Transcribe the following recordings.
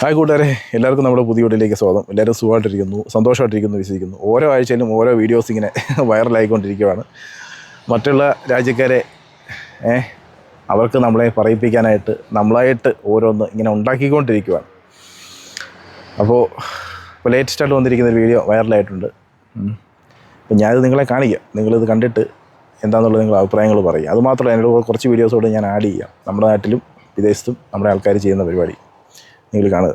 Hi കൂട്ടുകാരെ എല്ലാവർക്കും നമ്മുടെ പുതിയ വീട്ടിലേക്ക് സ്വാഗതം. എല്ലാവരും സുഖമായിട്ടിരിക്കുന്നു സന്തോഷമായിട്ടിരിക്കുന്നു വിശ്വസിക്കുന്നു. ഓരോ ആഴ്ചയിലും ഓരോ വീഡിയോസ് ഇങ്ങനെ വൈറലായിക്കൊണ്ടിരിക്കുകയാണ് മറ്റുള്ള രാജ്യക്കാരെ ഏഹ് അവർക്ക് നമ്മളെ പറയിപ്പിക്കാനായിട്ട് നമ്മളായിട്ട് ഓരോന്ന് ഇങ്ങനെ ഉണ്ടാക്കിക്കൊണ്ടിരിക്കുകയാണ് അപ്പോൾ ഇപ്പോൾ ലേറ്റസ്റ്റ് ആയിട്ട് വന്നിരിക്കുന്ന ഒരു വീഡിയോ വൈറലായിട്ടുണ്ട്. അപ്പോൾ ഞാനിത് നിങ്ങളെ കാണിക്കാം. നിങ്ങളിത് കണ്ടിട്ട് എന്താണെന്നുള്ളത് നിങ്ങൾ അഭിപ്രായങ്ങൾ പറയുക. അതുമാത്രമല്ല എന്നോട് കുറച്ച് വീഡിയോസോട് ഞാൻ ആഡ് ചെയ്യാം. നമ്മുടെ നാട്ടിലും വിദേശത്തും നമ്മുടെ ആൾക്കാർ ചെയ്യുന്ന പരിപാടി. നിങ്ങൾ കാണുക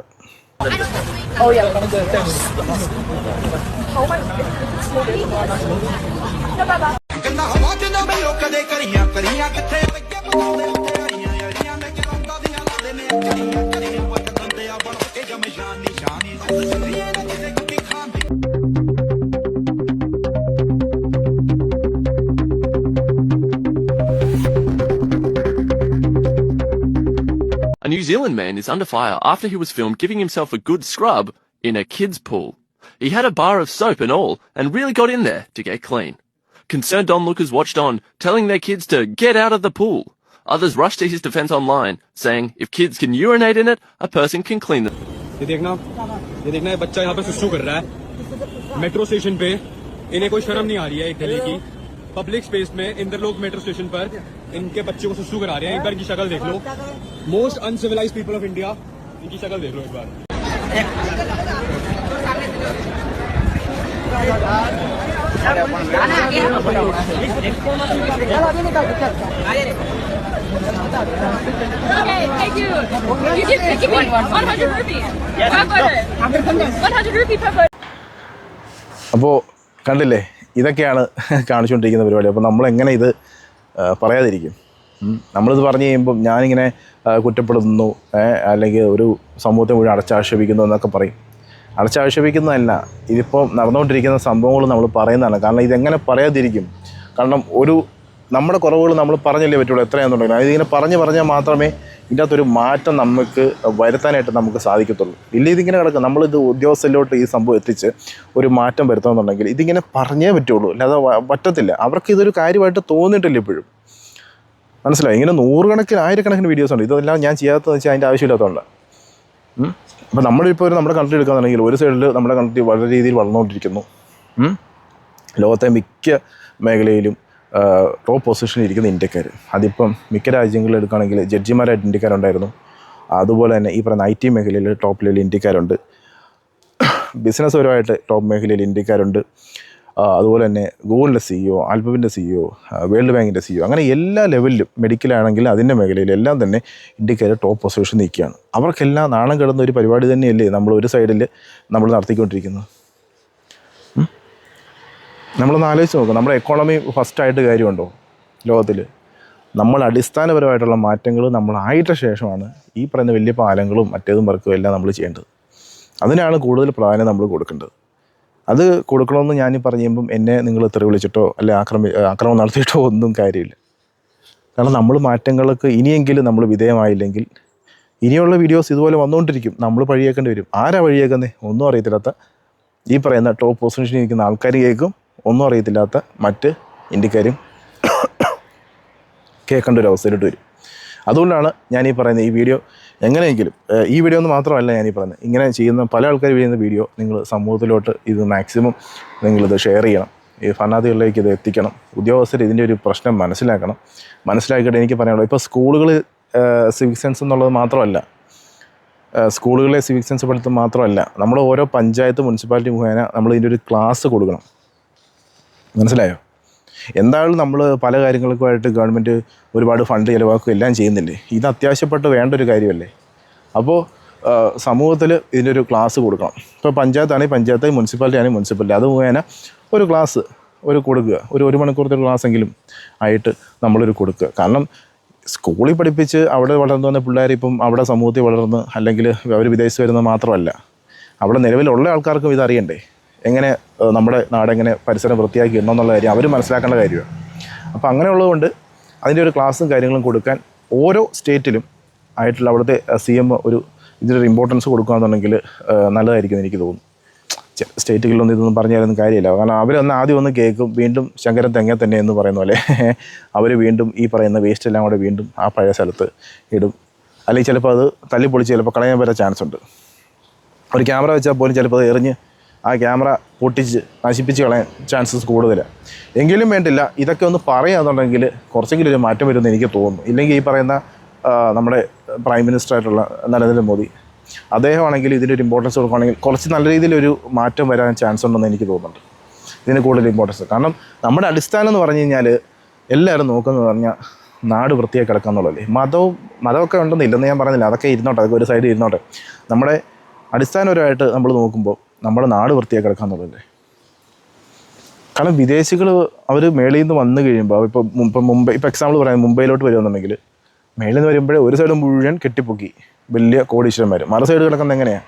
ਕਿੰਨਾ Zealand man is under fire after he was filmed giving himself a good scrub in a kid's pool. He had a bar of soap and all and really got in there to get clean. Concerned onlookers watched on, telling their kids to get out of the pool. Others rushed to his defense online, saying if kids can urinate in it, a person can clean them. ये देखना ये देखना ये बच्चा यहाँ पे सुसु कर रहा है मेट्रो स्टेशन पे इन्हें कोई शर्म नहीं आ रही है एक गली की पब्लिक स्पेस में इंदर लोग मेट्रो स्टेशन पर इनके बच्चे को सुसु करा रहे हैं एक बार की शक्ल देख लो most uncivilised people of India इनकी शक्ल देख लो एक बार Hey, hey, dude. You give, you give me 100 rupees. Per photo. 100 rupee per photo. അപ്പോൾ കണ്ടില്ലേ ഇതൊക്കെയാണ് കാണിച്ചുകൊണ്ടിരിക്കുന്ന പരിപാടി. അപ്പോൾ നമ്മളെങ്ങനെ ഇത് പറയാതിരിക്കും. നമ്മളിത് പറഞ്ഞു കഴിയുമ്പം ഞാനിങ്ങനെ കുറ്റപ്പെടുത്തുന്നു അല്ലെങ്കിൽ ഒരു സമൂഹത്തെ മുഴുവൻ അടച്ചാക്ഷേപിക്കുന്നു എന്നൊക്കെ പറയും. അടച്ചാക്ഷേപിക്കുന്നതല്ല ഇതിപ്പോൾ നടന്നുകൊണ്ടിരിക്കുന്ന സംഭവങ്ങൾ നമ്മൾ പറയുന്നതാണ്. കാരണം ഇതെങ്ങനെ പറയാതിരിക്കും? കാരണം ഒരു നമ്മുടെ കുറവുകൾ നമ്മൾ പറഞ്ഞല്ലേ പറ്റുള്ളൂ എത്രയാണെന്നുണ്ടെങ്കിൽ അതിങ്ങനെ പറഞ്ഞ് പറഞ്ഞാൽ മാത്രമേ ഇതിന്റെ അകത്തൊരു മാറ്റം നമുക്ക് വരുത്താനായിട്ട് നമുക്ക് സാധിക്കത്തുള്ളൂ. ഇല്ല ഇതിങ്ങനെ കിടക്കും. നമ്മളിത് ഉദ്യോഗസ്ഥരിലോട്ട് ഈ സംഭവം എത്തിച്ച് ഒരു മാറ്റം വരുത്തണമെന്നുണ്ടെങ്കിൽ ഇതിങ്ങനെ പറഞ്ഞേ പറ്റുള്ളൂ. അല്ലാതെ പറ്റത്തില്ല. അവർക്ക് ഇതൊരു കാര്യമായിട്ട് തോന്നിയിട്ടില്ല ഇപ്പോഴും. മനസ്സിലായി? ഇങ്ങനെ നൂറുകണക്കിന് ആയിരക്കണക്കിന് വീഡിയോസ് ഉണ്ട്. ഇതെല്ലാം ഞാൻ ചെയ്യാത്തതെന്ന് വെച്ചാൽ അതിന്റെ ആവശ്യമില്ലാത്തതുകൊണ്ട്. അപ്പോൾ നമ്മളിപ്പോൾ ഒരു നമ്മുടെ കൺട്രി എടുക്കുകയാണെങ്കിൽ ഒരു സൈഡിൽ നമ്മുടെ കൺട്രി വളരെ രീതിയിൽ വളർന്നുകൊണ്ടിരിക്കുന്നു. ലോകത്തെ മിക്ക മേഖലയിലും ടോപ്പ് പൊസിഷനിൽ ഇരിക്കുന്ന ഇന്ത്യക്കാർ അതിപ്പം മിക്ക രാജ്യങ്ങളിൽ എടുക്കുകയാണെങ്കിൽ ജഡ്ജിമാരായിട്ട് ഇന്ത്യക്കാരുണ്ടായിരുന്നു അതുപോലെ തന്നെ ഈ പറയുന്ന ഐ ടി മേഖലയിൽ ടോപ്പ് ലെവലിൽ ഇന്ത്യക്കാരുണ്ട്. ബിസിനസ് പരമായിട്ട് ടോപ്പ് മേഖലയിൽ ഇന്ത്യക്കാരുണ്ട്. അതുപോലെ തന്നെ ഗൂഗിളിന്റെ സിഇഒ ആൽബമിന്റെ സിഇഒ വേൾഡ് ബാങ്കിന്റെ സിഇഒ അങ്ങനെ എല്ലാ ലെവലിലും മെഡിക്കലാണെങ്കിൽ അതിന്റെ മേഖലയിൽ എല്ലാം തന്നെ ഇന്ത്യക്കാർ ടോപ്പ് പൊസിഷൻ നിൽക്കുകയാണ്. അവർക്കെല്ലാം നാണം കിടന്ന ഒരു പരിപാടി തന്നെയല്ലേ നമ്മൾ ഒരു സൈഡിൽ നമ്മൾ നടത്തിക്കൊണ്ടിരിക്കുന്നത്? നമ്മളൊന്ന് ആലോചിച്ച് നോക്കും. നമ്മുടെ എക്കോണമി ഫസ്റ്റായിട്ട് കാര്യമുണ്ടോ? ലോകത്തിൽ നമ്മൾ അടിസ്ഥാനപരമായിട്ടുള്ള മാറ്റങ്ങൾ നമ്മളായിട്ട ശേഷമാണ് ഈ പറയുന്ന വലിയ പാലങ്ങളും മറ്റേതും വർക്കും എല്ലാം നമ്മൾ ചെയ്യേണ്ടത്. അതിനാണ് കൂടുതൽ പ്രാധാന്യം നമ്മൾ കൊടുക്കേണ്ടത്. അത് കൊടുക്കണമെന്ന് ഞാൻ പറയുമ്പം എന്നെ നിങ്ങൾ തെറി വിളിച്ചിട്ടോ അല്ലെ ആക്രമി ആക്രമണം നടത്തിയിട്ടോ ഒന്നും കാര്യമില്ല. കാരണം നമ്മൾ മാറ്റങ്ങൾക്ക് ഇനിയെങ്കിലും നമ്മൾ വിധേയമായില്ലെങ്കിൽ ഇനിയുള്ള വീഡിയോസ് ഇതുപോലെ വന്നുകൊണ്ടിരിക്കും. നമ്മൾ വഴിയേക്കേണ്ടി വരും. ആരാ വഴിയേക്കുന്നത് ഒന്നും അറിയത്തില്ലാത്ത ഈ പറയുന്ന ടോപ്പ് പൊസിഷനിൽ ഇരിക്കുന്ന ആൾക്കാർ കേൾക്കും. ഒന്നും അറിയത്തില്ലാത്ത മറ്റ് ഇന്ത്യക്കാരും കേൾക്കേണ്ട ഒരു അവസ്ഥയിലോട്ട് വരും. അതുകൊണ്ടാണ് ഞാൻ ഈ പറയുന്നത് ഈ വീഡിയോ എങ്ങനെയെങ്കിലും ഈ വീഡിയോ എന്ന് മാത്രമല്ല ഞാൻ ഈ പറയുന്നത് ഇങ്ങനെ ചെയ്യുന്ന പല ആൾക്കാർ ചെയ്യുന്ന വീഡിയോ നിങ്ങൾ സമൂഹത്തിലോട്ട് ഇത് മാക്സിമം നിങ്ങളിത് ഷെയർ ചെയ്യണം. ഈ ഭരണാധികളിലേക്ക് ഇത് എത്തിക്കണം. ഉദ്യോഗസ്ഥർ ഇതിന്റെ ഒരു പ്രശ്നം മനസ്സിലാക്കണം. മനസ്സിലാക്കിയിട്ട് എനിക്ക് പറയാനുള്ളത് ഇപ്പോൾ സ്കൂളുകളിൽ സിവിക് സെൻസ് എന്നുള്ളത് മാത്രമല്ല സ്കൂളുകളെ സിവിക് സെൻസ് പഠിത്തം മാത്രമല്ല നമ്മൾ ഓരോ പഞ്ചായത്ത് മുനിസിപ്പാലിറ്റി മുഖേന നമ്മൾ ഇതിന്റെ ഒരു ക്ലാസ് കൊടുക്കണം. മനസ്സിലായോ? എന്തായാലും നമ്മൾ പല കാര്യങ്ങൾക്കുമായിട്ട് ഗവൺമെന്റ് ഒരുപാട് ഫണ്ട് ചിലവാക്കുക എല്ലാം ചെയ്യുന്നില്ലേ? ഇത് അത്യാവശ്യപ്പെട്ട് വേണ്ട ഒരു കാര്യമല്ലേ അപ്പോൾ സമൂഹത്തിൽ ഇതിനൊരു ഒരു ക്ലാസ് കൊടുക്കണം. ഇപ്പോൾ പഞ്ചായത്താണെങ്കിൽ പഞ്ചായത്ത് മുനിസിപ്പാലിറ്റി ആണെങ്കിൽ മുനിസിപ്പാലിറ്റി. അത് മുഖേന ഒരു ക്ലാസ് ഒരു കൊടുക്കുക. ഒരു ഒരു മണിക്കൂറത്തെ ക്ലാസ് എങ്കിലും ആയിട്ട് നമ്മളൊരു കൊടുക്കുക. കാരണം സ്കൂളിൽ പഠിപ്പിച്ച് അവിടെ വളർന്നു വന്ന പിള്ളേർ ഇപ്പം അവിടെ സമൂഹത്തിൽ വളർന്ന് അല്ലെങ്കിൽ അവർ വിദേശത്ത് വരുന്നത് മാത്രമല്ല. അവിടെ നിലവിലുള്ള ആൾക്കാർക്കും ഇതറിയണ്ടേ എങ്ങനെ നമ്മുടെ നാടെങ്ങനെ പരിസരം വൃത്തിയാക്കി എന്നുള്ള കാര്യം അവർ മനസ്സിലാക്കേണ്ട കാര്യമാണ്. അപ്പോൾ അങ്ങനെയുള്ളതുകൊണ്ട് അതിന്റെ ഒരു ക്ലാസ്സും കാര്യങ്ങളും കൊടുക്കാൻ ഓരോ സ്റ്റേറ്റിലും ആയിട്ടുള്ള അവിടുത്തെ സി എം ഒരു ഇതിനൊരു ഇമ്പോർട്ടൻസ് കൊടുക്കുകയാണെന്നുണ്ടെങ്കിൽ ഏഹ്, നല്ലതായിരിക്കും എനിക്ക് തോന്നുന്നു. സ്റ്റേറ്റുകളിലൊന്നും ഇതൊന്നും പറഞ്ഞു തരുന്ന കാര്യമില്ല. കാരണം അവരൊന്ന് ആദ്യം ഒന്ന് കേൾക്കും വീണ്ടും ശങ്കരൻ തെങ്ങ തന്നെ എന്ന് പറയുന്ന പോലെ അവർ വീണ്ടും ഈ പറയുന്ന വേസ്റ്റ് എല്ലാം കൂടെ വീണ്ടും ആ പഴയ സ്ഥലത്ത് ഇടും. അല്ലെങ്കിൽ ചിലപ്പോൾ അത് തല്ലിപ്പൊളിച്ച് ചിലപ്പോൾ കളയാൻ വരെ ചാൻസ് ഉണ്ട്. ഒരു ക്യാമറ വെച്ചാൽ പോലും ചിലപ്പോൾ അത് എറിഞ്ഞ് ആ ക്യാമറ പൊട്ടിച്ച് നശിപ്പിച്ച് കളയാൻ ചാൻസസ് കൂടുതലാണ് എങ്കിലും വേണ്ടില്ല ഇതൊക്കെ ഒന്ന് പറയാന്നുണ്ടെങ്കിൽ കുറച്ചെങ്കിലും ഒരു മാറ്റം വരുമെന്ന് എനിക്ക് തോന്നുന്നു. ഇല്ലെങ്കിൽ ഈ പറയുന്ന നമ്മുടെ പ്രൈം മിനിസ്റ്റർ ആയിട്ടുള്ള നരേന്ദ്രമോദി അദ്ദേഹമാണെങ്കിൽ ഇതിനൊരു ഇമ്പോർട്ടൻസ് കൊടുക്കുകയാണെങ്കിൽ കുറച്ച് നല്ല രീതിയിലൊരു മാറ്റം വരാൻ ചാൻസ് ഉണ്ടെന്ന് എനിക്ക് തോന്നുന്നുണ്ട്. ഇതിന് കൂടുതൽ ഇമ്പോർട്ടൻസ് കാരണം നമ്മുടെ അടിസ്ഥാനം എന്ന് പറഞ്ഞു കഴിഞ്ഞാൽ എല്ലാവരും നോക്കുന്നത് പറഞ്ഞാൽ നാട് വൃത്തിയായി കിടക്കുക എന്നുള്ളതല്ലേ. മതവും മതമൊക്കെ ഉണ്ടെന്ന് ഇല്ലെന്ന് ഞാൻ പറയുന്നില്ല അതൊക്കെ ഇരുന്നോട്ടെ അതൊക്കെ ഒരു സൈഡിൽ ഇരുന്നോട്ടെ. നമ്മുടെ അടിസ്ഥാനപരമായിട്ട് നമ്മൾ നോക്കുമ്പോൾ നമ്മുടെ നാട് വൃത്തിയായി കിടക്കുക എന്നുള്ളതല്ലേ കാരണം വിദേശികൾ അവർ മേളിൽ നിന്ന് വന്നു കഴിയുമ്പോൾ ഇപ്പോൾ ഇപ്പം മുംബൈ ഇപ്പോൾ എക്സാമ്പിൾ പറയാം മുംബൈയിലോട്ട് വരുമെന്നുണ്ടെങ്കിൽ മേളിൽ നിന്ന് വരുമ്പോഴേ ഒരു സൈഡ് മുഴുവൻ കെട്ടിപ്പൊക്കി വലിയ കോടീശ്വരന്മാർ മറു സൈഡ് കിടക്കുന്നത് എങ്ങനെയാണ്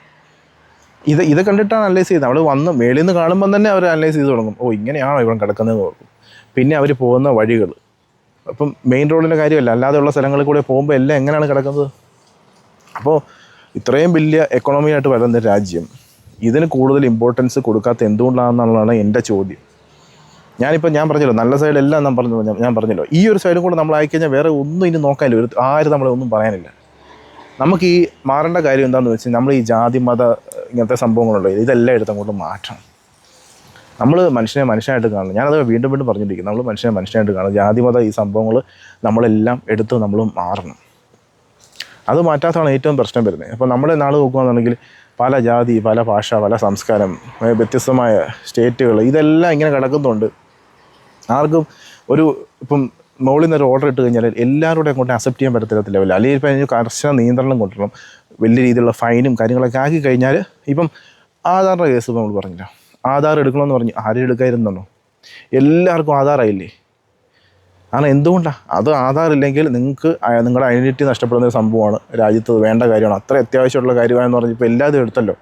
ഇത് ഇത് കണ്ടിട്ടാണ് അനലൈസ് ചെയ്യുന്നത്. അവിടെ വന്ന് മേളിൽ നിന്ന് കാണുമ്പോൾ തന്നെ അവർ അനലൈസ് ചെയ്ത് തുടങ്ങും. ഓ ഇങ്ങനെയാണോ ഇവിടെ കിടക്കുന്നതെന്ന് ഓർക്കും. പിന്നെ അവർ പോകുന്ന വഴികൾ അപ്പം മെയിൻ റോഡിന്റെ കാര്യമല്ല അല്ലാതെയുള്ള സ്ഥലങ്ങളിൽ കൂടെ പോകുമ്പോൾ എല്ലാം എങ്ങനെയാണ് കിടക്കുന്നത്? അപ്പോൾ ഇത്രയും വലിയ എക്കണോമിയായിട്ട് വരുന്ന രാജ്യം ഇതിന് കൂടുതൽ ഇമ്പോർട്ടൻസ് കൊടുക്കാത്ത എന്തുകൊണ്ടാണെന്നുള്ളതാണ് എന്റെ ചോദ്യം. ഞാനിപ്പോൾ ഞാൻ പറഞ്ഞല്ലോ നല്ല സൈഡ് എല്ലാം ഞാൻ പറഞ്ഞു ഞാൻ- പറഞ്ഞല്ലോ ഈ ഒരു സൈഡും കൂടെ നമ്മൾ ആയിക്കഴിഞ്ഞാൽ വേറെ ഒന്നും ഇനി നോക്കാനില്ല. ഒരു ആരും നമ്മളെ ഒന്നും പറയാനില്ല. നമുക്ക് ഈ മാറേണ്ട കാര്യം എന്താണെന്ന് വെച്ചാൽ നമ്മൾ ഈ ജാതി മത ഇങ്ങനത്തെ സംഭവങ്ങളുണ്ടോ ഇതെല്ലാം എടുത്ത് അങ്ങോട്ട് മാറ്റണം. നമ്മൾ മനുഷ്യനെ മനുഷ്യനായിട്ട് കാണണം. ഞാനത് വീണ്ടും വീണ്ടും പറഞ്ഞിരിക്കുന്നു. നമ്മൾ മനുഷ്യനെ മനുഷ്യനായിട്ട് കാണണം. ജാതി മത ഈ സംഭവങ്ങൾ നമ്മളെല്ലാം എടുത്ത് നമ്മൾ മാറണം. അത് മാറ്റാത്തതാണ് ഏറ്റവും പ്രശ്നം വരുന്നത്. അപ്പോൾ നമ്മുടെ നാൾ നോക്കുകയാണെന്നുണ്ടെങ്കിൽ പല ജാതി പല ഭാഷ പല സംസ്കാരം വ്യത്യസ്തമായ സ്റ്റേറ്റുകൾ ഇതെല്ലാം ഇങ്ങനെ കിടക്കുന്നുണ്ട്. ആർക്കും ഒരു ഇപ്പം മുകളിൽ നിന്ന് ഒരു ഓർഡർ ഇട്ട് കഴിഞ്ഞാൽ എല്ലാവരുടെയും അങ്ങോട്ട് അക്സെപ്റ്റ് ചെയ്യാൻ പറ്റത്തില്ല ലെവലിൽ അല്ലെങ്കിൽ ഇപ്പം അതിന് കർശന നിയന്ത്രണം കൊണ്ടുവരണം. വലിയ രീതിയിലുള്ള ഫൈനും കാര്യങ്ങളൊക്കെ ആക്കി കഴിഞ്ഞാൽ ഇപ്പം ആധാറിന്റെ കേസ് നമ്മൾ പറഞ്ഞില്ല? ആധാർ എടുക്കണമെന്ന് പറഞ്ഞു ആരും എടുക്കാതിരുന്നോ എല്ലാവർക്കും ആധാറായില്ലേ? കാരണം എന്തുകൊണ്ടാണ് അത് ആധാർ ഇല്ലെങ്കിൽ നിങ്ങൾക്ക് നിങ്ങളുടെ ഐഡന്റിറ്റി നഷ്ടപ്പെടുന്ന ഒരു സംഭവമാണ്. രാജ്യത്ത് വേണ്ട കാര്യമാണ്. അത്ര അത്യാവശ്യമുള്ള കാര്യമാണെന്ന് പറഞ്ഞ് ഇപ്പോൾ എടുത്തല്ലോ.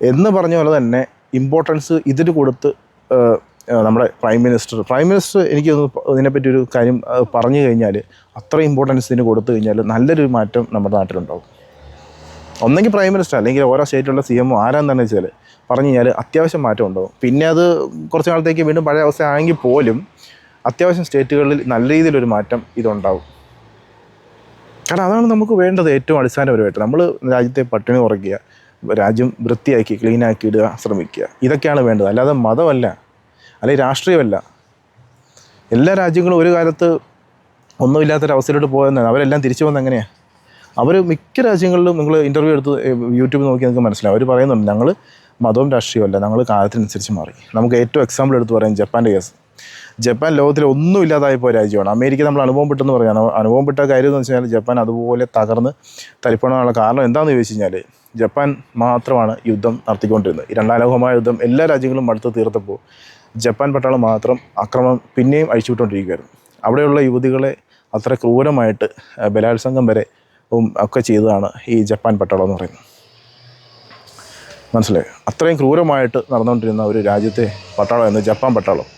എന്ന് പറഞ്ഞ പോലെ തന്നെ ഇമ്പോർട്ടൻസ് ഇതിന് കൊടുത്ത് നമ്മുടെ പ്രൈം മിനിസ്റ്റർ പ്രൈം മിനിസ്റ്റർ എനിക്ക് ഇതിനെപ്പറ്റി ഒരു കാര്യം പറഞ്ഞു കഴിഞ്ഞാൽ അത്ര ഇമ്പോർട്ടൻസ് ഇതിന് കൊടുത്തു കഴിഞ്ഞാൽ നല്ലൊരു മാറ്റം നമ്മുടെ നാട്ടിലുണ്ടാവും. ഒന്നെങ്കിൽ പ്രൈം മിനിസ്റ്റർ അല്ലെങ്കിൽ ഓരോ സ്റ്റേറ്റിലുള്ള സി എം ആരാന്ന് തന്നെ വെച്ചാൽ പറഞ്ഞു കഴിഞ്ഞാൽ അത്യാവശ്യം മാറ്റം ഉണ്ടാവും. പിന്നെ അത് കുറച്ച് നാളത്തേക്ക് വീണ്ടും പഴയ അവസ്ഥ ആണെങ്കിൽ പോലും അത്യാവശ്യം സ്റ്റേറ്റുകളിൽ നല്ല രീതിയിലൊരു മാറ്റം ഇതുണ്ടാവും. കാരണം അതാണ് നമുക്ക് വേണ്ടത് ഏറ്റവും അടിസ്ഥാനപരമായിട്ട്. നമ്മൾ രാജ്യത്തെ പട്ടിണി കുറയ്ക്കുക രാജ്യം വൃത്തിയാക്കി ക്ലീനാക്കി ഇടുക ശ്രമിക്കുക. ഇതൊക്കെയാണ് വേണ്ടത്. അല്ലാതെ മതമല്ല അല്ലെങ്കിൽ രാഷ്ട്രീയമല്ല. എല്ലാ രാജ്യങ്ങളും ഒരു കാലത്ത് ഒന്നുമില്ലാത്തൊരവസ്ഥയിലോട്ട് പോയെന്നാണ്. അവരെല്ലാം തിരിച്ചു വന്നത് എങ്ങനെയാണ് അവർ മിക്ക രാജ്യങ്ങളിലും നിങ്ങൾ ഇന്റർവ്യൂ എടുത്ത് യൂട്യൂബിൽ നോക്കി നിങ്ങൾക്ക് മനസ്സിലാവും. അവർ പറയുന്നുണ്ട് ഞങ്ങൾ മതവും രാഷ്ട്രീയമല്ല ഞങ്ങൾ കാലത്തിനനുസരിച്ച് മാറി. നമുക്ക് ഏറ്റവും എക്സാമ്പിൾ എടുത്ത് പറയാം ജപ്പാന്റെ കേസ് ജപ്പാൻ ലോകത്തിൽ ഒന്നും ഇല്ലാതായ പോയ രാജ്യമാണ്. അമേരിക്ക നമ്മൾ അനുഭവം പെട്ടെന്ന് പറയാം. അനുഭവം പെട്ട കാര്യം എന്ന് വെച്ച് കഴിഞ്ഞാൽ ജപ്പാൻ അതുപോലെ തകർന്ന് തലിപ്പണമുള്ള കാരണം എന്താണെന്ന് ചോദിച്ചു കഴിഞ്ഞാൽ ജപ്പാൻ മാത്രമാണ് യുദ്ധം നടത്തിക്കൊണ്ടിരുന്നത്. ഈ രണ്ടാം ലോകമായ യുദ്ധം എല്ലാ രാജ്യങ്ങളും അടുത്ത് തീർത്തപ്പോൾ ജപ്പാൻ പട്ടാളം മാത്രം ആക്രമണം പിന്നെയും അഴിച്ചുവിട്ടുകൊണ്ടിരിക്കുകയായിരുന്നു. അവിടെയുള്ള യുവതികളെ അത്ര ക്രൂരമായിട്ട് ബലാത്സംഗം വരെ ഒക്കെ ചെയ്തതാണ് ഈ ജപ്പാൻ പട്ടാളം എന്ന് പറയുന്നത്. മനസ്സിലായോ? അത്രയും ക്രൂരമായിട്ട് നടന്നുകൊണ്ടിരുന്ന ഒരു രാജ്യത്തെ പട്ടാളം എന്ന് ജപ്പാൻ പട്ടാളം.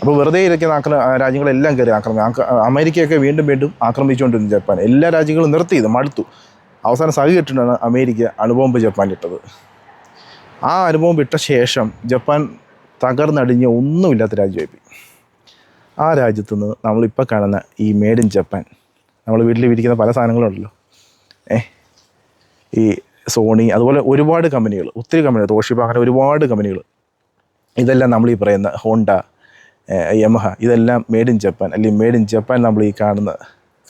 അപ്പോൾ വെറുതെ ഇരിക്കുന്ന ആക്ര രാജ്യങ്ങളെല്ലാം കയറി ആക്രമി ആക്ര അമേരിക്കയൊക്കെ വീണ്ടും വീണ്ടും ആക്രമിച്ചുകൊണ്ടിരുന്നു ജപ്പാൻ. എല്ലാ രാജ്യങ്ങളും നിർത്തി ഇത് മടുത്തു. അവസാനം സഹികെട്ടിട്ടാണ് അമേരിക്ക അണുബോംബ് ജപ്പാൻ ഇട്ടത്. ആ അണുബോംബ് ഇട്ട ശേഷം ജപ്പാൻ തകർന്നടിഞ്ഞ ഒന്നുമില്ലാത്ത രാജ്യമായി ആ രാജ്യത്തു നിന്ന് നമ്മളിപ്പോൾ കാണുന്ന ഈ മേഡ് ഇൻ ജപ്പാൻ നമ്മൾ വീട്ടിൽ വിരിക്കുന്ന പല സാധനങ്ങളുണ്ടല്ലോ. ഏ ഈ സോണി അതുപോലെ ഒരുപാട് കമ്പനികൾ ഒത്തിരി കമ്പനികൾ തോഷിബ അങ്ങനെ ഒരുപാട് കമ്പനികൾ. ഇതെല്ലാം നമ്മൾ ഈ പറയുന്ന ഹോണ്ട യമഹ ഇതെല്ലാം മെയ്ഡ് ഇൻ ജപ്പാൻ. അല്ലെങ്കിൽ മെയ്ഡ് ഇൻ ജപ്പാൻ നമ്മൾ ഈ കാണുന്ന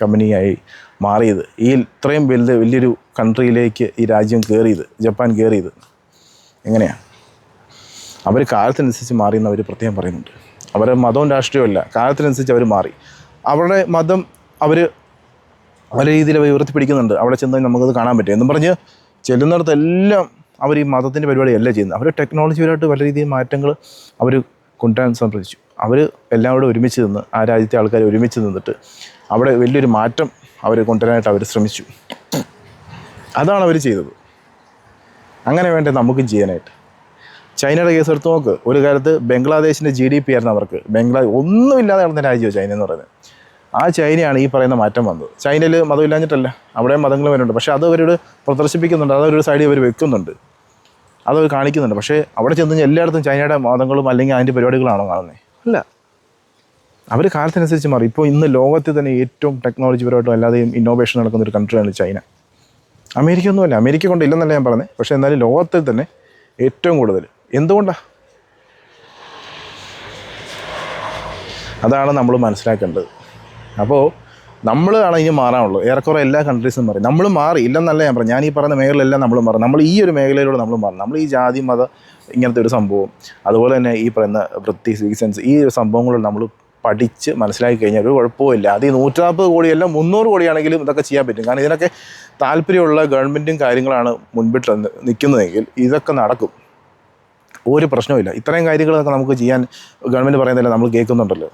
കമ്പനിയായി മാറിയത്. ഈ ഇത്രയും വലുത് വലിയൊരു കൺട്രിയിലേക്ക് ഈ രാജ്യം കയറിയത് ജപ്പാൻ കയറിയത് എങ്ങനെയാണ് അവർ കാലത്തിനനുസരിച്ച് മാറിയെന്ന് അവർ പ്രത്യേകം പറയുന്നുണ്ട്. അവരുടെ മതവും രാഷ്ട്രീയമല്ല കാലത്തിനനുസരിച്ച് അവർ മാറി. അവരുടെ മതം അവർ പല രീതിയിൽ അവർ ഉയർത്തിപ്പിടിക്കുന്നുണ്ട്. അവിടെ ചെന്ന് നമുക്കത് കാണാൻ പറ്റും. എന്നും പറഞ്ഞ് ചെല്ലുന്നിടത്തെല്ലാം അവർ ഈ മതത്തിന്റെ പരിപാടിയല്ല ചെയ്യുന്നത്. അവർ ടെക്നോളജിപരമായിട്ട് പല രീതിയിൽ മാറ്റങ്ങൾ അവർ കൊണ്ടുവരാൻ ശ്രമിച്ചു. അവർ എല്ലാം കൂടെ ഒരുമിച്ച് നിന്ന് ആ രാജ്യത്തെ ആൾക്കാർ ഒരുമിച്ച് നിന്നിട്ട് അവിടെ വലിയൊരു മാറ്റം അവർ കൊണ്ടുവരാനായിട്ട് അവർ ശ്രമിച്ചു. അതാണ് അവർ ചെയ്തത്. അങ്ങനെ വേണ്ടേ നമുക്കും ചെയ്യാനായിട്ട്. ചൈനയുടെ കേസ് എടുത്ത് നോക്ക്. ഒരു കാലത്ത് ബംഗ്ലാദേശിന്റെ ജി ഡി പി ആയിരുന്നു അവർക്ക്. ബംഗ്ലാദേശ് ഒന്നുമില്ലാതെ നടന്ന രാജ്യമാണ് ചൈന എന്ന് പറയുന്നത്. ആ ചൈനയാണ് ഈ പറയുന്ന മാറ്റം വന്നത്. ചൈനയിൽ മതമില്ലാഞ്ഞിട്ടല്ല അവിടെ മതങ്ങൾ വരുന്നുണ്ട്. പക്ഷേ അത് അവരോട് പ്രദർശിപ്പിക്കുന്നുണ്ട്. അതൊരു സൈഡിൽ അവർ വെക്കുന്നുണ്ട്. അതവർ കാണിക്കുന്നുണ്ട്. പക്ഷേ അവിടെ ചെന്ന് കഴിഞ്ഞാൽ എല്ലായിടത്തും ചൈനയുടെ മതങ്ങളും അല്ലെങ്കിൽ അതിന്റെ പരിപാടികളാണോ കാണുന്നത് അല്ല. അവർ കാലത്തിനനുസരിച്ച് മാറി. ഇപ്പോൾ ഇന്ന് ലോകത്തിൽ തന്നെ ഏറ്റവും ടെക്നോളജി ടെക്നോളജിപരമായിട്ടും അല്ലാതെയും ഇന്നോവേഷൻ നടക്കുന്ന ഒരു കൺട്രിയാണ് ചൈന. അമേരിക്ക ഒന്നുമല്ല അമേരിക്ക കൊണ്ട് ഇല്ലെന്നല്ല ഞാൻ പറഞ്ഞത് പക്ഷേ എന്നാലും ലോകത്തിൽ തന്നെ ഏറ്റവും കൂടുതൽ. എന്തുകൊണ്ടാണ് അതാണ് നമ്മൾ മനസ്സിലാക്കേണ്ടത്. അപ്പോൾ നമ്മൾ ആണ് ഇനി മാറാനുള്ളൂ ഏറെക്കുറെ എല്ലാ കൺട്രീസും മാറി. നമ്മൾ മാറി. ഇല്ലെന്നല്ല ഞാൻ പറഞ്ഞു. ഞാൻ ഈ പറയുന്ന മേഖലയിലെല്ലാം നമ്മൾ മാറും. നമ്മൾ ഈ ഒരു മേഖലയിലൂടെ നമ്മൾ മാറും. നമ്മൾ ഈ ജാതി മത ഇങ്ങനത്തെ ഒരു സംഭവം. അതുപോലെ തന്നെ ഈ പറയുന്ന വൃത്തി സീസൺസ് ഈ ഒരു സംഭവങ്ങൾ നമ്മൾ പഠിച്ച് മനസ്സിലാക്കി കഴിഞ്ഞാൽ ഒരു കുഴപ്പമില്ല അത് ഈ നൂറ്റാമ്പത് കോടിയല്ല മുന്നൂറ് കോടിയാണെങ്കിലും ഇതൊക്കെ ചെയ്യാൻ പറ്റും. കാരണം ഇതിനൊക്കെ താല്പര്യമുള്ള ഗവൺമെന്റും കാര്യങ്ങളാണ് മുൻപിട്ട് നിൽക്കുന്നതെങ്കിൽ ഇതൊക്കെ നടക്കും. ഒരു പ്രശ്നവുമില്ല ഇത്രയും കാര്യങ്ങളൊക്കെ നമുക്ക് ചെയ്യാൻ ഗവൺമെന്റ് പറയുന്നില്ല നമ്മൾ കേൾക്കുന്നുണ്ടല്ലോ.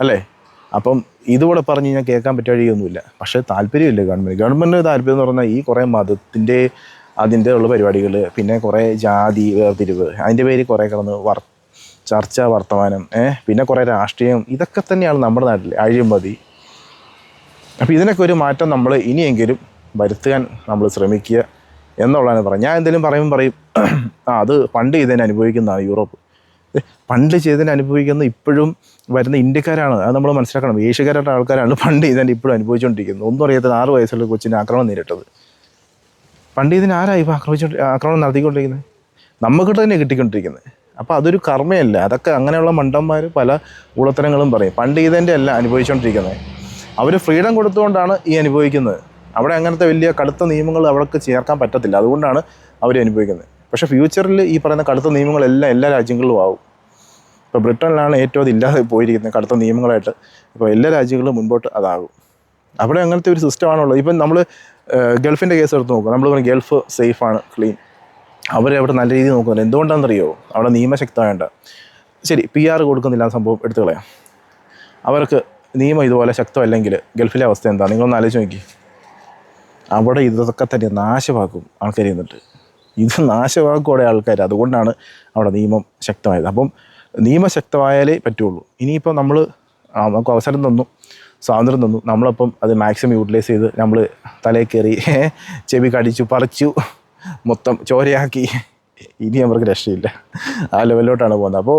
അല്ലേ? അപ്പം ഇതുകൂടെ പറഞ്ഞു കഴിഞ്ഞാൽ കേൾക്കാൻ പറ്റിയ വഴിയൊന്നുമില്ല. പക്ഷേ താല്പര്യമില്ല ഗവൺമെന്റ് ഗവൺമെന്റ് താല്പര്യം എന്ന് പറഞ്ഞാൽ ഈ കുറേ മതത്തിന്റെ അതിന്റെ ഉള്ള പരിപാടികൾ പിന്നെ കുറേ ജാതി വേർതിരിവ് അതിന്റെ പേര് കുറേ കിടന്ന് വർ ചർച്ച വർത്തമാനം ഏഹ് പിന്നെ കുറേ രാഷ്ട്രീയം ഇതൊക്കെ തന്നെയാണ് നമ്മുടെ നാട്ടിൽ അഴിമതി. അപ്പോൾ ഇതിനൊക്കെ ഒരു മാറ്റം നമ്മൾ ഇനിയെങ്കിലും വരുത്താൻ നമ്മൾ ശ്രമിക്കുക എന്നുള്ളതാണ് പറയുന്നത് ഞാൻ എന്തെങ്കിലും പറയുമ്പോൾ പറയും ആ അത് പണ്ട് ചെയ്തതിനെ അനുഭവിക്കുന്നതാണ് യൂറോപ്പ്. പണ്ട് ചെയ്തതിനെ അനുഭവിക്കുന്ന ഇപ്പോഴും വരുന്ന ഇന്ത്യക്കാരാണ്. അത് നമ്മൾ മനസ്സിലാക്കണം. ഏഷ്യക്കാരായിട്ട് ആൾക്കാരാണ് പണ്ട് ചെയ്തതിന്റെ ഇപ്പോഴും അനുഭവിച്ചുകൊണ്ടിരിക്കുന്നത്. ഒന്നും അറിയാത്ത ആറ് വയസ്സുള്ള കൊച്ചിന് ആക്രമണം നേരിട്ടത്. പണ്ട് ഇതിന് ആരായി ഇപ്പോൾ ആക്രമിച്ചുകൊണ്ട് ആക്രമണം നടത്തിക്കൊണ്ടിരിക്കുന്നത് നമുക്കിട്ട് തന്നെ കിട്ടിക്കൊണ്ടിരിക്കുന്നത് അപ്പോൾ അതൊരു കർമ്മയല്ല. അതൊക്കെ അങ്ങനെയുള്ള മണ്ടന്മാർ പല ഉളത്തരങ്ങളും പറയും. പണ്ട് ഇതിന്റെ അല്ല അനുഭവിച്ചുകൊണ്ടിരിക്കുന്നത് അവർ ഫ്രീഡം കൊടുത്തുകൊണ്ടാണ് ഈ അനുഭവിക്കുന്നത്. അവിടെ അങ്ങനത്തെ വലിയ കടുത്ത നിയമങ്ങൾ അവർക്ക് ചേർക്കാൻ പറ്റത്തില്ല. അതുകൊണ്ടാണ് അവർ അനുഭവിക്കുന്നത് പക്ഷേ ഫ്യൂച്ചറിൽ ഈ പറയുന്ന കടുത്ത നിയമങ്ങളെല്ലാം എല്ലാ രാജ്യങ്ങളിലും ആവും. ഇപ്പോൾ ബ്രിട്ടനിലാണ് ഏറ്റവും ഇല്ലാതെ പോയിരിക്കുന്നത് കടുത്ത നിയമങ്ങളായിട്ട്. ഇപ്പോൾ എല്ലാ രാജ്യങ്ങളും മുൻപോട്ട് അതാകും. അവിടെ അങ്ങനത്തെ ഒരു സിസ്റ്റമാണുള്ളത്. ഇപ്പം നമ്മൾ ഗൾഫിന്റെ കേസ് എടുത്ത് നോക്കുക. നമ്മൾ പറഞ്ഞു ഗൾഫ് സേഫാണ് ക്ലീൻ അവരവിടെ നല്ല രീതിയിൽ നോക്കുന്നില്ല എന്തുകൊണ്ടാണെന്നറിയോ? അവിടെ നിയമശക്തമായണ്ട. ശരി പി ആർ കൊടുക്കുന്നില്ല സംഭവം എടുത്തു കളയാം. അവർക്ക് നിയമം ഇതുപോലെ ശക്തമല്ലെങ്കിൽ ഗൾഫിലെ അവസ്ഥ എന്താ? നിങ്ങളൊന്ന് ആലോചിച്ച് നോക്കി. അവിടെ ഇതൊക്കെ തന്നെ നാശമാക്കും ആൾക്കാർ എന്നിട്ട് ഇത് നാശമാക്കോടെ ആൾക്കാർ അതുകൊണ്ടാണ് അവിടെ നിയമം ശക്തമായത്. അപ്പം നിയമം ശക്തമായാലേ പറ്റുള്ളൂ. ഇനിയിപ്പോൾ നമ്മൾ നമുക്ക് അവസരം തന്നു. സ്വാതന്ത്ര്യം തന്നു. നമ്മളപ്പം അത് മാക്സിമം യൂട്ടിലൈസ് ചെയ്ത് നമ്മൾ തലയിൽ കയറി ചെവി കടിച്ചു പറിച്ചു മൊത്തം ചോരയാക്കി. ഇനി അവർക്ക് രക്ഷയില്ല. ആ ലെവലിലോട്ടാണ് പോകുന്നത്. അപ്പോൾ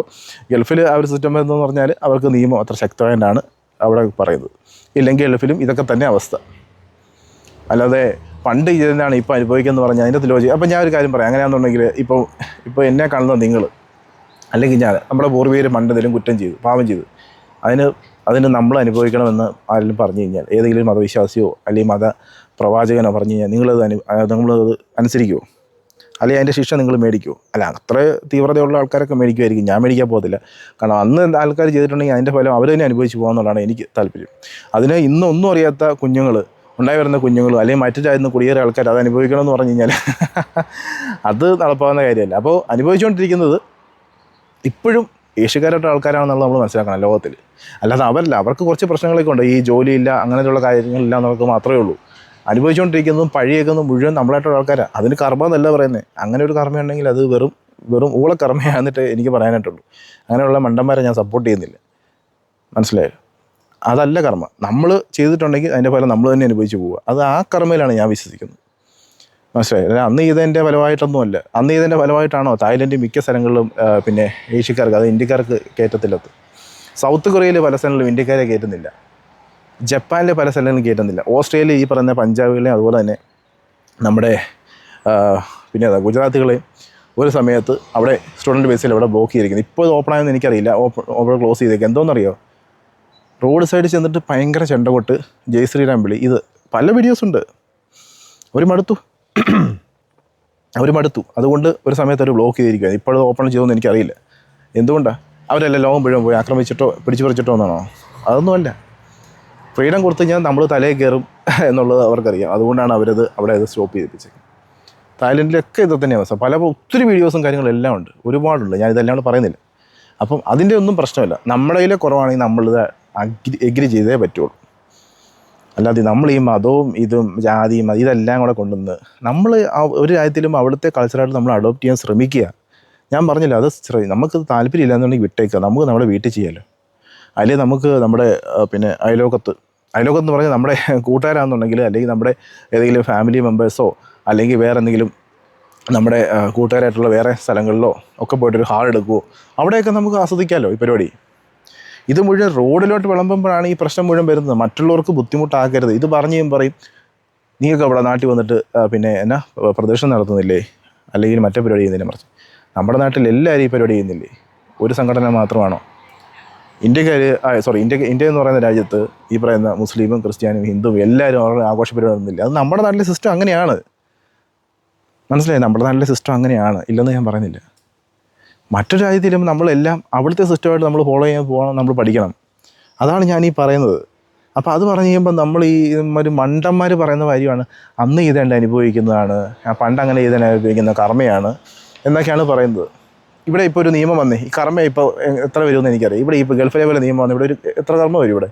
ഗൾഫിൽ ആ ഒരു സിസ്റ്റം എന്ന് പറഞ്ഞാൽ അവർക്ക് നിയമം അത്ര ശക്തമായിട്ടാണ് അവിടെ പറയുന്നത്. ഇല്ലെങ്കിൽ ഗൾഫിലും ഇതൊക്കെ തന്നെ അവസ്ഥ. അല്ലാതെ പണ്ട് ഇതെന്നാണ് ഇപ്പോൾ അനുഭവിക്കുന്നത് പറഞ്ഞാൽ അതിന്റെ ലോജി അപ്പോൾ ഞാൻ ഒരു കാര്യം പറയാം. അങ്ങനെയാണെന്നുണ്ടെങ്കിൽ ഇപ്പോൾ ഇപ്പോൾ എന്നെ കാണുന്ന നിങ്ങൾ അല്ലെങ്കിൽ ഞാൻ നമ്മുടെ പൂർവീകർ പണ്ട് എന്തെങ്കിലും കുറ്റം ചെയ്തു പാവം ചെയ്തു. അതിന് അതിന് നമ്മൾ അനുഭവിക്കണമെന്ന് ആരെങ്കിലും പറഞ്ഞു കഴിഞ്ഞാൽ ഏതെങ്കിലും മതവിശ്വാസിയോ അല്ലെങ്കിൽ മത പ്രവാചകനോ പറഞ്ഞു കഴിഞ്ഞാൽ നിങ്ങളത് അനു നമ്മളത് അനുസരിക്കുമോ അല്ലെങ്കിൽ അതിന്റെ ശിക്ഷ നിങ്ങൾ മേടിക്കുമോ അല്ല അത്ര തീവ്രതയുള്ള ആൾക്കാരൊക്കെ മേടിക്കുമായിരിക്കും. ഞാൻ മേടിക്കാൻ പോകത്തില്ല. കാരണം അന്ന് എന്താ ആൾക്കാർ ചെയ്തിട്ടുണ്ടെങ്കിൽ അതിന്റെ ഫലം അവർ തന്നെ അനുഭവിച്ച് പോകാമെന്നുള്ളതാണ് എനിക്ക് താല്പര്യം. അതിന് ഇന്ന് ഒന്നും അറിയാത്ത കുഞ്ഞുങ്ങൾ ഉണ്ടായി വരുന്ന കുഞ്ഞുങ്ങളും അല്ലെങ്കിൽ മറ്റു രാജ്യത്ത് കുടിയേറിയ ആൾക്കാർ അത് അനുഭവിക്കണം എന്ന് പറഞ്ഞു കഴിഞ്ഞാൽ അത് നടപ്പാവുന്ന കാര്യമല്ല. അപ്പോൾ അനുഭവിച്ചുകൊണ്ടിരിക്കുന്നത് ഇപ്പോഴും ഏഷ്യക്കാരായിട്ട് ആൾക്കാരാണെന്നുള്ളത് നമ്മൾ മനസ്സിലാക്കണം ലോകത്തിൽ. അല്ലാതെ അവരല്ല അവർക്ക് കുറച്ച് പ്രശ്നങ്ങളൊക്കെ ഉണ്ട്. ഈ ജോലിയില്ല അങ്ങനെയുള്ള കാര്യങ്ങളില്ല എന്നവർക്ക് മാത്രമേ ഉള്ളൂ. അനുഭവിച്ചുകൊണ്ടിരിക്കുന്നതും പഴിയേക്കുന്നതും മുഴുവൻ നമ്മളായിട്ടുള്ള ആൾക്കാരാണ് അതിന് കർമ്മ എന്നല്ല പറയുന്നത് അങ്ങനെ ഒരു കർമ്മയുണ്ടെങ്കിൽ അത് വെറും വെറും ഊളക്കർമ്മയാന്നിട്ട് എനിക്ക് പറയാനായിട്ടുള്ളൂ. അങ്ങനെയുള്ള മണ്ടന്മാരെ ഞാൻ സപ്പോർട്ട് ചെയ്യുന്നില്ല. മനസ്സിലായോ? അതല്ല കർമ്മ. നമ്മൾ ചെയ്തിട്ടുണ്ടെങ്കിൽ അതിന്റെ ഫലം നമ്മൾ തന്നെ അനുഭവിച്ച് പോവുക. അത് ആ കർമ്മയിലാണ് ഞാൻ വിശ്വസിക്കുന്നത്. മനസ്സിലായി. അന്ന് ചെയ്തതിന്റെ ഫലമായിട്ടൊന്നുമല്ല. അന്ന് ചെയ്തതിന്റെ ഫലമായിട്ടാണോ തായ്ലൻഡ് മിക്ക സ്ഥലങ്ങളിലും പിന്നെ ഏഷ്യക്കാർക്ക് അത് ഇന്ത്യക്കാർക്ക് കയറ്റത്തില്ലത്ത് സൗത്ത് കൊറിയയിൽ പല സ്ഥലങ്ങളിലും ഇന്ത്യക്കാരെ കയറ്റുന്നില്ല. ജപ്പാനിലെ പല സ്ഥലങ്ങളിലും കയറ്റുന്നില്ല. ഓസ്ട്രേലിയ ഈ പറഞ്ഞ പഞ്ചാബികളെയും അതുപോലെ തന്നെ നമ്മുടെ പിന്നെ അതാ ഗുജറാത്തുകളെയും ഒരു സമയത്ത് അവിടെ സ്റ്റുഡന്റ് ബേസിൽ അവിടെ ബ്ലോക്ക് ചെയ്തിരിക്കുന്നത് ഇപ്പോൾ ഇത് ഓപ്പൺ ആയെന്ന് എനിക്കറിയില്ല. ഓപ്പൺ ഓപ്പൺ ക്ലോസ് ചെയ്തേക്ക്. എന്തോന്നറിയോ? റോഡ് സൈഡിൽ ചെന്നിട്ട് ഭയങ്കര ചെണ്ട കൊട്ട് ജയ് ശ്രീരാം വിളി. ഇത് പല വീഡിയോസ് ഉണ്ട്. ഒരു മടുത്തു. അവർ മടുത്തു അതുകൊണ്ട് ഒരു സമയത്ത് അവർ ബ്ലോക്ക് ചെയ്തിരിക്കുക ഇപ്പോഴത് ഓപ്പൺ ചെയ്തോന്ന് എനിക്കറിയില്ല. എന്തുകൊണ്ടാണ് അവരെല്ലാം ലോകം മുഴുവൻ പോയി ആക്രമിച്ചിട്ടോ പിടിച്ചു പറിച്ചിട്ടോ എന്നാണോ? അതൊന്നുമല്ല ഫ്രീഡം കൊടുത്തു കഴിഞ്ഞാൽ നമ്മൾ തലയിൽ കയറും എന്നുള്ളത് അവർക്കറിയാം. അതുകൊണ്ടാണ് അവരത് അവിടെ അത് സ്റ്റോപ്പ് ചെയ്യിപ്പിച്ചത് തായ്ലൻഡിലൊക്കെ ഇത് തന്നെ അവസ്ഥ. പല ഒത്തിരി വീഡിയോസും കാര്യങ്ങളും എല്ലാം ഉണ്ട്. ഒരുപാടുണ്ട്. ഞാൻ ഇതെല്ലാം പറയുന്നില്ല. അപ്പം അതിന്റെ ഒന്നും പ്രശ്നമില്ല. നമ്മുടെ കയ്യിലെ കുറവാണെങ്കിൽ നമ്മളിത് അഗ്രി എഗ്രി ചെയ്തേ പറ്റുള്ളൂ. അല്ലാതെ നമ്മൾ ഈ മതവും ഇതും ജാതിയും ഇതെല്ലാം കൂടെ കൊണ്ടുവന്ന് നമ്മൾ ഒരു കാര്യത്തിലും അവിടുത്തെ കൾച്ചറായിട്ട് നമ്മൾ അഡോപ്റ്റ് ചെയ്യാൻ ശ്രമിക്കുക. ഞാൻ പറഞ്ഞില്ല അത് നമുക്ക് താല്പര്യമില്ല എന്നുണ്ടെങ്കിൽ വിട്ടേക്കുക. നമുക്ക് നമ്മുടെ വീട്ടിൽ ചെയ്യാമല്ലോ അല്ലെങ്കിൽ നമുക്ക് നമ്മുടെ പിന്നെ അയലോകത്ത് അയലോകത്ത് എന്ന് പറഞ്ഞാൽ നമ്മുടെ കൂട്ടുകാരാണെന്നുണ്ടെങ്കിൽ അല്ലെങ്കിൽ നമ്മുടെ ഏതെങ്കിലും ഫാമിലി മെമ്പേഴ്സോ അല്ലെങ്കിൽ വേറെ എന്തെങ്കിലും നമ്മുടെ കൂട്ടുകാരായിട്ടുള്ള വേറെ സ്ഥലങ്ങളിലോ ഒക്കെ പോയിട്ടൊരു ഹാൾ എടുക്കുമോ അവിടെയൊക്കെ നമുക്ക് ആസ്വദിക്കാമല്ലോ ഈ പരിപാടി. ഇത് മുഴുവൻ റോഡിലോട്ട് വിളമ്പുമ്പോഴാണ് ഈ പ്രശ്നം മുഴുവൻ വരുന്നത്. മറ്റുള്ളവർക്ക് ബുദ്ധിമുട്ടാക്കരുത്. ഇത് പറഞ്ഞു പറയും നീയൊക്കെ അവിടെ നാട്ടിൽ വന്നിട്ട് പിന്നെ എന്നാ പ്രദർശനം നടത്തുന്നില്ലേ? അല്ലെങ്കിൽ മറ്റേ പരിപാടി ചെയ്യുന്നില്ലേ മറിച്ച് നമ്മുടെ നാട്ടിൽ എല്ലാവരും ഈ പരിപാടി ചെയ്യുന്നില്ലേ? ഒരു സംഘടന മാത്രമാണോ? ഇന്ത്യക്കാർ സോറി ഇന്ത്യ ഇന്ത്യ എന്ന് പറയുന്ന രാജ്യത്ത് ഈ പറയുന്ന മുസ്ലിമും ക്രിസ്ത്യാനും ഹിന്ദുവും എല്ലാവരും അവരുടെ ആഘോഷ പരിപാടി നടത്തുന്നില്ല അത് നമ്മുടെ നാട്ടിലെ സിസ്റ്റം അങ്ങനെയാണ്. മനസ്സിലായി? നമ്മുടെ നാട്ടിലെ സിസ്റ്റം അങ്ങനെയാണ്. ഇല്ലെന്ന് ഞാൻ പറയുന്നില്ല. മറ്റൊരു രാജ്യത്തിലും നമ്മളെല്ലാം അവിടുത്തെ സിസ്റ്റമായിട്ട് നമ്മൾ ഫോളോ ചെയ്യാൻ പോകണം നമ്മൾ പഠിക്കണം. അതാണ് ഞാൻ ഈ പറയുന്നത്. അപ്പോൾ അത് പറഞ്ഞു കഴിയുമ്പോൾ നമ്മൾ ഈ ഒരു മണ്ടന്മാർ പറയുന്ന കാര്യമാണ് അന്ന് ചെയ്തേണ്ട അനുഭവിക്കുന്നതാണ്. പണ്ട് അങ്ങനെ ചെയ്തേണ്ട അനുഭവിക്കുന്ന കർമ്മയാണ്. എന്നൊക്കെയാണ് പറയുന്നത്. ഇവിടെ ഇപ്പോൾ ഒരു നിയമം വന്നേ. ഈ കർമ്മ ഇപ്പോൾ എത്ര വരുമെന്ന് എനിക്കറിയാം. ഇവിടെ ഇപ്പോൾ ഗൾഫിലെ പോലെ നിയമം വന്നു. ഇവിടെ ഒരു എത്ര കർമ്മ വരും ഇവിടെ?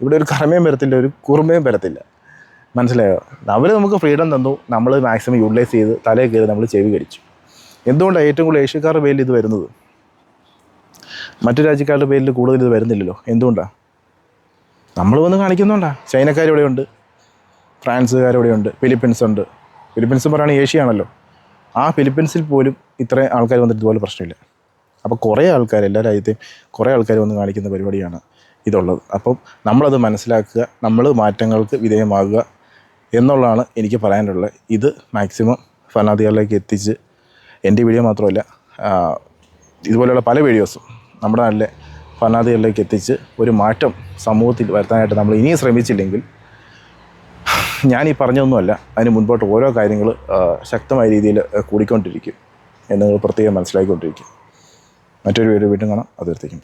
ഇവിടെ ഒരു കർമ്മയും വരത്തില്ല ഒരു കുറുമയും വരത്തില്ല. മനസ്സിലായോ? അവർ നമുക്ക് ഫ്രീഡം തന്നു. നമ്മൾ മാക്സിമം യൂട്ടിലൈസ് ചെയ്ത് തലയിൽ കയറി നമ്മൾ ചെവി കടിച്ചു. എന്തുകൊണ്ടാണ് ഏറ്റവും കൂടുതൽ ഏഷ്യക്കാരുടെ പേരിൽ ഇത് വരുന്നത്? മറ്റു രാജ്യക്കാരുടെ പേരിൽ കൂടുതൽ ഇത് വരുന്നില്ലല്ലോ. എന്തുകൊണ്ടാണ്? നമ്മൾ വന്ന് കാണിക്കുന്നുണ്ടാ. ഫ്രാൻസുകാർ ഇവിടെയുണ്ട് ഫിലിപ്പീൻസ് ഉണ്ട്. ഫിലിപ്പീൻസ് പറയുകയാണെങ്കിൽ ഏഷ്യ ആണല്ലോ ആ ഫിലിപ്പീൻസിൽ പോലും ഇത്രയും ആൾക്കാർ വന്നിട്ട് ഇതുപോലെ പ്രശ്നമില്ല. അപ്പോൾ കുറേ ആൾക്കാർ എല്ലാ രാജ്യത്തെയും കുറേ ആൾക്കാർ വന്ന് കാണിക്കുന്ന പരിപാടിയാണ് ഇതുള്ളത്. അപ്പം നമ്മളത് മനസ്സിലാക്കുക നമ്മൾ മാറ്റങ്ങൾക്ക് വിധേയമാകുക എന്നുള്ളതാണ് എനിക്ക് പറയാനുള്ളത്. ഇത് മാക്സിമം ഫനാദികളിലേക്ക് എത്തിച്ച് എന്റെ വീഡിയോ മാത്രമല്ല ഇതുപോലെയുള്ള പല വീഡിയോസും നമ്മുടെ നാട്ടിലെ ഭരണാധികളിലേക്ക് എത്തിച്ച് ഒരു മാറ്റം സമൂഹത്തിൽ വരുത്താനായിട്ട് നമ്മൾ ഇനിയും ശ്രമിച്ചില്ലെങ്കിൽ ഞാൻ ഈ പറഞ്ഞൊന്നുമല്ല അതിന് മുൻപോട്ട് ഓരോ കാര്യങ്ങൾ ശക്തമായ രീതിയിൽ കൂടിക്കൊണ്ടിരിക്കും എന്ന് നിങ്ങൾ പ്രത്യേകം മനസ്സിലാക്കിക്കൊണ്ടിരിക്കും. മറ്റൊരു വീഡിയോ വീണ്ടും കാണാം. അതിർത്തിക്കും